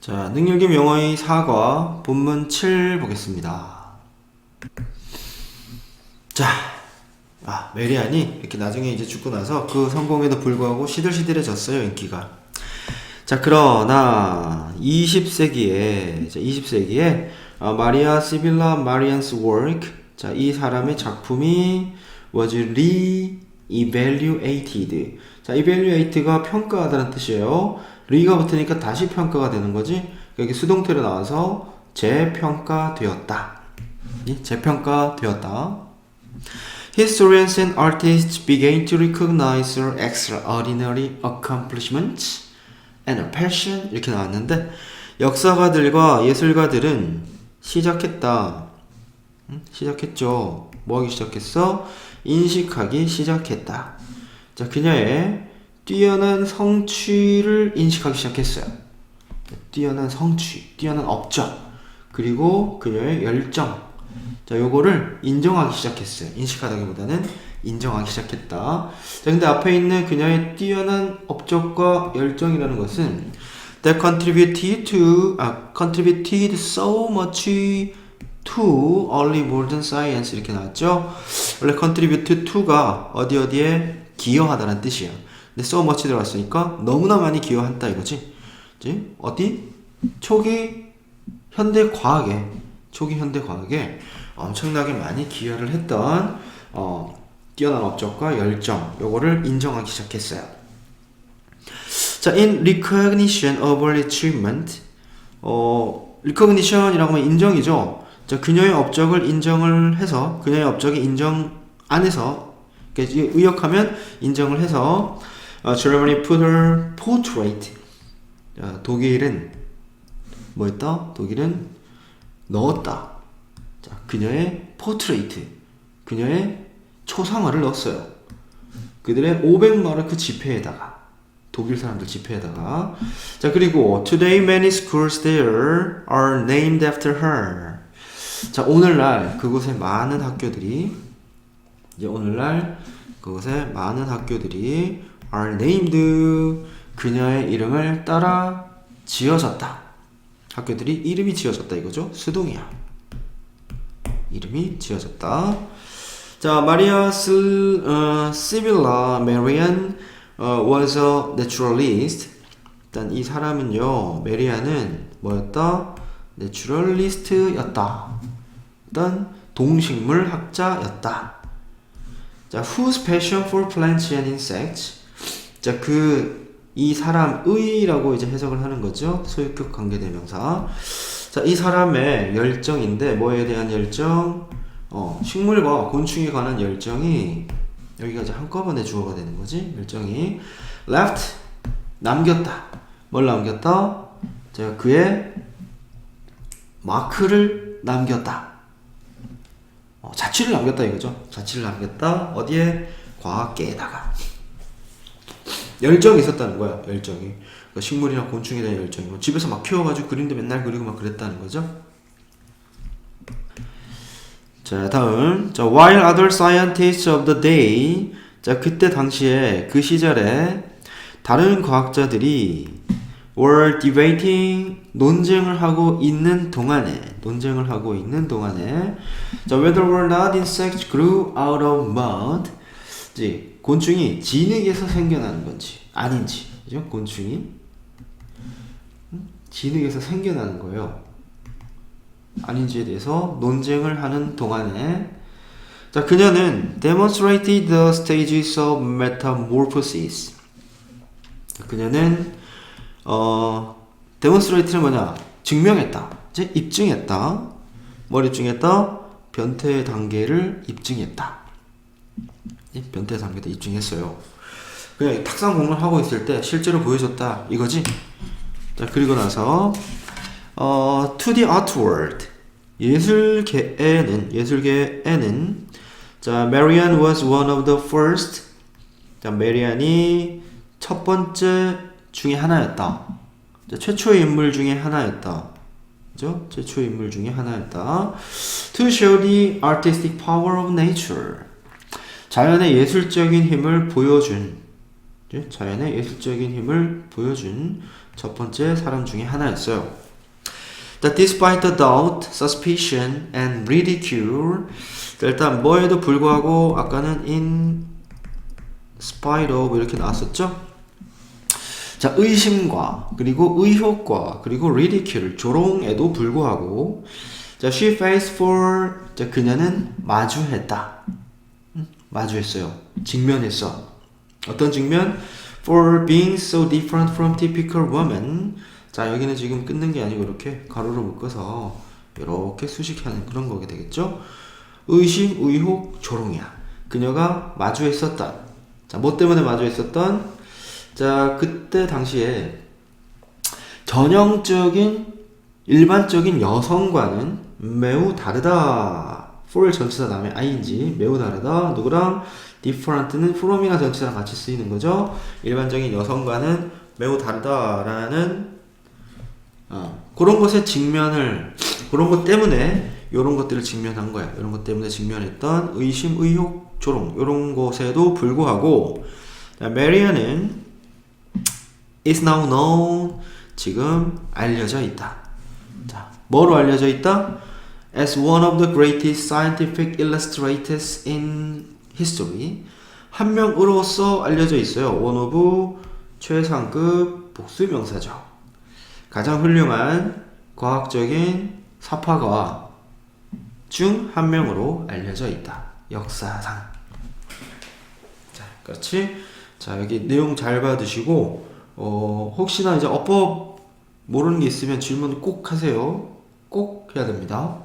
자, 능력임 영어의 사과 본문 7 보겠습니다. 자, 아, 메리안이 이렇게 나중에 이제 죽고 나서 그 성공에도 불구하고 시들시들해졌어요, 인기가. 자, 그러나 20세기에, 이제 20세기에 어, 마리아 시빌라 마리안스 work, 자, 이 사람의 작품이 was re-evaluated. 자, evaluate가 평가하다는 뜻이에요. re가 붙으니까 다시 평가가 되는 거지. 여기 수동태로 나와서 재평가되었다. 이 재평가되었다. Historians and artists began to recognize her extraordinary accomplishments and her passion 이렇게 나왔는데 역사가들과 예술가들은 시작했다. 응? 시작했죠. 뭐 하기 시작했어? 인식하기 시작했다. 자, 그녀의 뛰어난 성취를 인식하기 시작했어요. 뛰어난 성취, 뛰어난 업적, 그리고 그녀의 열정. 자, 요거를 인정하기 시작했어요. 인식하다기보다는 인정하기 시작했다. 자, 근데 앞에 있는 그녀의 뛰어난 업적과 열정이라는 것은 that contributed to, 아, contributed so much to early modern science 이렇게 나왔죠. 원래 contribute to가 어디 어디에 기여하다는 뜻이에요. 근데 so much 들어갔으니까 너무나 많이 기여한다 이거지. 그지? 어디? 초기 현대 과학에 초기 현대 과학에 엄청나게 많이 기여를 했던 어, 뛰어난 업적과 열정 요거를 인정하기 시작했어요. 자, in recognition of achievement, 어, recognition이라고 하면 인정이죠. 자, 그녀의 업적을 인정을 해서 그녀의 업적이 인정 안에서 그러니까 의역하면 인정을 해서 어, Germany put her portrait. 자, 독일은 뭐였다? 독일은 넣었다. 자, 그녀의 포트레이트, 그녀의 초상화를 넣었어요. 그들의 500마르크 지폐에다가 독일 사람들 지폐에다가 자 그리고 today many schools there are named after her. 자 오늘날 그곳에 많은 학교들이 이제 오늘날 그곳에 많은 학교들이 are named 그녀의 이름을 따라 지어졌다. 학교들이 이름이 지어졌다 이거죠. 수동이야. 이름이 지어졌다. 자, 마리아 스, 어, 시빌라 메리안 어, was a naturalist. 일단 이 사람은요, 메리안은 뭐였다? 내추럴리스트였다. 일단 동식물 학자였다. 자, whose passion for plants and insects. 자, 그 이 사람의라고 이제 해석을 하는 거죠. 소유격 관계대명사. 자, 이 사람의 열정인데 뭐에 대한 열정? 어, 식물과 곤충에 관한 열정이 여기가 이제 한꺼번에 주어가 되는 거지. 열정이 left 남겼다. 뭘 남겼다? 제가 그의 마크를 남겼다. 어, 자취를 남겼다 이거죠. 자취를 남겼다. 어디에? 과학계에다가. 열정이 있었다는 거야. 열정이. 그러니까 식물이나 곤충에 대한 열정이. 뭐 집에서 막 키워가지고 그림도 맨날 그리고 막 그랬다는 거죠. 자, 다음. 자, while other scientists of the day. 자, 그때 당시에 그 시절에 다른 과학자들이 were debating 논쟁을 하고 있는 동안에 논쟁을 하고 있는 동안에 자, whether or not insects grew out of mud. 이제 곤충이 진흙에서 생겨나는 건지 아닌지. 그죠? 곤충이 음? 진흙에서 생겨나는 거예요. 아닌지에 대해서 논쟁을 하는 동안에 자 그녀는 demonstrated the stages of metamorphosis 자, 그녀는 어 demonstrate는 뭐냐? 증명했다. 이제 입증했다. 뭘 입증했다? 변태 단계를 입증했다. 이 변태 단계도 입증했어요. 그냥 탁상 공부를 하고 있을 때 실제로 보여줬다. 이거지? 자 그리고 나서 어, to the art world. 예술계에는, 예술계에는, 자, Marian was one of the first. 자, 메리안이 첫 번째 중에 하나였다. 자, 최초의 인물 중에 하나였다. 그죠? 최초의 인물 중에 하나였다. To show the artistic power of nature. 자연의 예술적인 힘을 보여준? 자연의 예술적인 힘을 보여준 첫 번째 사람 중에 하나였어요. That despite the doubt, suspicion, and ridicule, 자, 일단 뭐에도 불구하고 아까는 in spite of 이렇게 나왔었죠? 자, 의심과 그리고 의혹과 그리고 ridicule 조롱에도 불구하고 자, she faced for 자, 그녀는 마주했다. 음, 마주했어요. 직면했어. 어떤 직면? For being so different from typical woman. 자, 여기는 지금 끊는 게 아니고 이렇게 가로로 묶어서 이렇게 수식하는 그런 거게 되겠죠? 의심, 의혹, 조롱이야. 그녀가 마주했었던. 자, 뭐 때문에 마주했었던? 자, 그때 당시에 전형적인 일반적인 여성과는 매우 다르다. for 전치사 다음에 ing 매우 다르다. 누구랑 different는 from이나 전치사랑 같이 쓰이는 거죠. 일반적인 여성과는 매우 다르다라는 어, 그런 것에 직면을 그런 것 때문에 이런 것들을 직면한 거야. 이런 것 때문에 직면했던 의심, 의혹, 조롱 이런 것에도 불구하고 자, 메리언은 is now known 지금 알려져 있다. 자, 뭐로 알려져 있다? As one of the greatest scientific illustrators in history. 한 명으로서 알려져 있어요. one of 최상급 복수명사죠. 가장 훌륭한 과학적인 사파가 중 한 명으로 알려져 있다. 역사상. 자, 그렇지? 자, 여기 내용 잘 받으시고, 어, 혹시나 이제 어법 모르는 게 있으면 질문 꼭 하세요. 꼭 해야 됩니다.